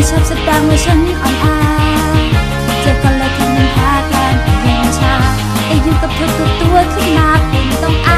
ที่ชอบแสดงว่าฉันอ่อนอาเจอคนเลยที่มันพากันย็นชาไอ้อยู่กับเธอตัวตัวขึ้นมาเป็นต้องอา